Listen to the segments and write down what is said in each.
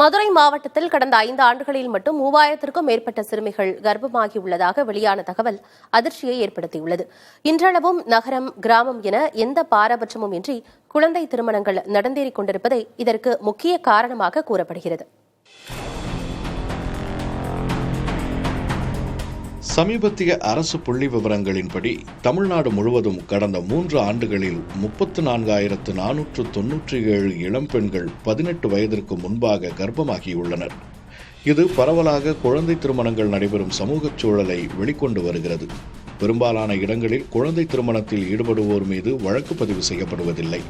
மதுரை மாவட்டத்தில் கடந்த ஐந்து ஆண்டுகளில் மட்டும் மூவாயிரத்திற்கும் மேற்பட்ட சிறுமிகள் கர்ப்பமாகியுள்ளதாக வெளியான தகவல் அதிர்ச்சியை ஏற்படுத்தியுள்ளது. இன்றளவும் நகரம் கிராமம் என எந்த பாரபட்சமும் இன்றி குழந்தை திருமணங்கள் நடந்தேறிக் கொண்டிருப்பதை இதற்கு முக்கிய காரணமாக கூறப்படுகிறது. சமீபத்திய அரசு புள்ளி விவரங்களின்படி தமிழ்நாடு முழுவதும் கடந்த மூன்று ஆண்டுகளில் முப்பத்து நான்காயிரத்து நானூற்று தொன்னூற்றி ஏழு இளம்பெண்கள் பதினெட்டு வயதிற்கு முன்பாக கர்ப்பமாகியுள்ளனர். இது பரவலாக குழந்தை திருமணங்கள் நடைபெறும் சமூகச் சூழலை வெளிக்கொண்டு வருகிறது. பெரும்பாலான இடங்களில் குழந்தை திருமணத்தில் ஈடுபடுவோர் மீது வழக்கு பதிவு செய்யப்படுவதில்லை.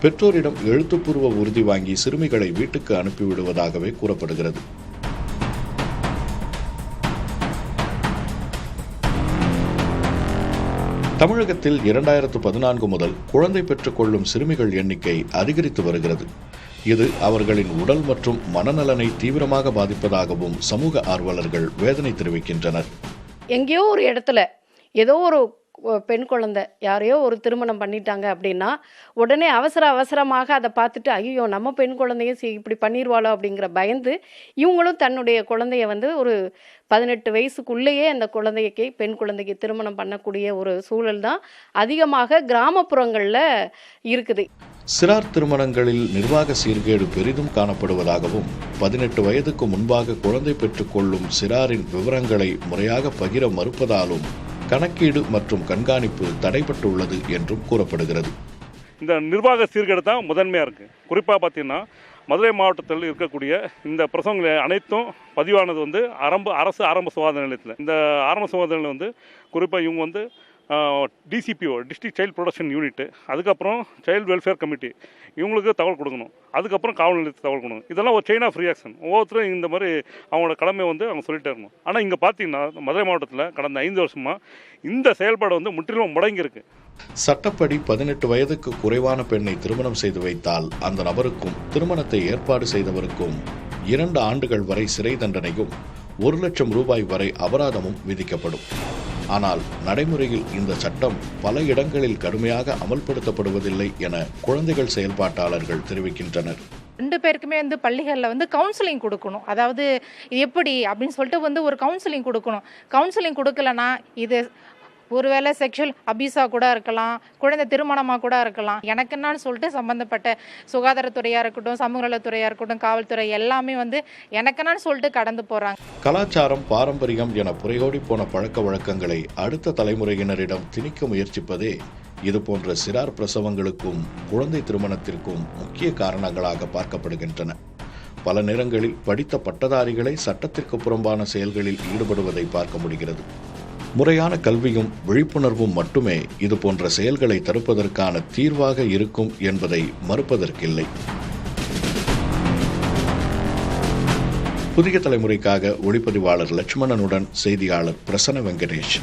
பெற்றோரிடம் எழுத்துப்பூர்வ உறுதி வாங்கி சிறுமிகளை வீட்டுக்கு அனுப்பிவிடுவதாகவே கூறப்படுகிறது. தமிழகத்தில் இரண்டாயிரத்து பதினான்கு முதல் குழந்தை பெற்றுக்கொள்ளும் சிறுமிகள் எண்ணிக்கை அதிகரித்து வருகிறது. இது அவர்களின் உடல் மற்றும் மனநலனை தீவிரமாக பாதிப்பதாகவும் சமூக ஆர்வலர்கள் வேதனை தெரிவிக்கின்றனர். எங்கேயோ ஒரு இடத்துல ஏதோ ஒரு பெண் குழந்தை. யாரையோ ஒரு திருமணம் பண்ணிட்டாங்க அப்படின்னா உடனே அவசர அவசரமாக அதை பார்த்துட்டு ஐயோ நம்ம பெண் குழந்தையும் இப்படி பண்ணிடுவாளோ அப்படிங்கிற பயந்து இவங்களும் தன்னுடைய குழந்தைய வந்து ஒரு பதினெட்டு வயசுக்குள்ளேயே அந்த குழந்தைக்கு பெண் குழந்தைக்கு திருமணம் பண்ணக்கூடிய ஒரு சூழல் தான் அதிகமாக கிராமப்புறங்களில் இருக்குது. சிறார் திருமணங்களில் நிர்வாக சீர்கேடு பெரிதும் காணப்படுவதாகவும் பதினெட்டு வயதுக்கு முன்பாக குழந்தை பெற்றுக்கொள்ளும் சிறாரின் விவரங்களை முறையாக பகிர மறுப்பதாலும் கணக்கீடு மற்றும் கண்காணிப்பு தடைபட்டுள்ளது என்றும் கூறப்படுகிறது. இந்த நிர்வாக சீர்கேடு தான் முதன்மையாக இருக்குது குறிப்பாக பார்த்தீங்கன்னா மதுரை மாவட்டத்தில் இருக்கக்கூடிய இந்த பிரசவங்கள் அனைத்தும் பதிவானது வந்து ஆரம்ப அரசு ஆரம்ப சுகாதார நிலையத்தில். இந்த ஆரம்ப சுகாதார நிலையம் வந்து குறிப்பாக இவங்க வந்து DCPO district child protection unit அதுக்கப்புறம் சைல்டு வெல்ஃபேர் கமிட்டி இவங்களுக்கு தகவல் கொடுக்கணும். அதுக்கப்புறம் காவல் நிலையத்துக்கு தகவல் கொடுக்கணும். இதெல்லாம் ஒரு செயின் ஆஃப் ரியாக்ஷன் ஒவ்வொருத்தரும் இந்த மாதிரி அவங்களோட கடமை வந்து அவங்க சொல்லிட்டே இருக்கணும். ஆனால் இங்கே பார்த்தீங்கன்னா மதுரை மாவட்டத்தில் கடந்த ஐந்து வருஷமாக இந்த செயல்பாடு வந்து முற்றிலும் முடங்கியிருக்கு. சட்டப்படி பதினெட்டு வயதுக்கு குறைவான பெண்ணை திருமணம் செய்து வைத்தால் அந்த நபருக்கும் திருமணத்தை ஏற்பாடு செய்தவருக்கும் இரண்டு ஆண்டுகள் வரை சிறை தண்டனையும் ஒரு லட்சம் ரூபாய் வரை அபராதமும் விதிக்கப்படும். ஆனால் நடைமுறையில் இந்த சட்டம் பல இடங்களில் கடுமையாக அமல்படுத்தப்படுவதில்லை என குழந்தைகள் செயல்பாட்டாளர்கள் தெரிவிக்கின்றனர். ரெண்டு பேருக்குமே வந்து பள்ளிகளில் வந்து கவுன்சிலிங் கொடுக்கணும். அதாவது இது எப்படி அப்படின்னு சொல்லிட்டு வந்து ஒரு கவுன்சிலிங் கொடுக்கணும். கவுன்சிலிங் கொடுக்கலனா இது ஒருவேளை செக்ஷுவல் அபியூஸாக கூட இருக்கலாம் குழந்தை திருமணமாக கூட இருக்கலாம். எனக்கு என்னன்னு சொல்லிட்டு சம்மந்தப்பட்ட சுகாதாரத்துறையாக இருக்கட்டும் சமூக நலத்துறையாக இருக்கட்டும் காவல்துறை எல்லாமே வந்து எனக்கு என்னன்னு சொல்லிட்டு கடந்து போகிறாங்க கலாச்சாரம் பாரம்பரியம் என புரையோடி போன பழக்க வழக்கங்களை அடுத்த தலைமுறையினரிடம் திணிக்க முயற்சிப்பதே இதுபோன்ற சிறார் பிரசவங்களுக்கும் குழந்தை திருமணத்திற்கும் முக்கிய காரணங்களாக பார்க்கப்படுகின்றன. பல நேரங்களில் படித்த பட்டதாரிகளை சட்டத்திற்கு புறம்பான செயல்களில் ஈடுபடுவதை பார்க்க முடிகிறது. முறையான கல்வியும் விழிப்புணர்வும் மட்டுமே இதுபோன்ற செயல்களை தடுப்பதற்கான தீர்வாக இருக்கும் என்பதை மறுப்பதற்கில்லை. புதிய தலைமுறைக்காக ஒளிப்பதிவாளர் லட்சுமணனுடன் செய்தியாளர் பிரசன்ன வெங்கடேஷ்.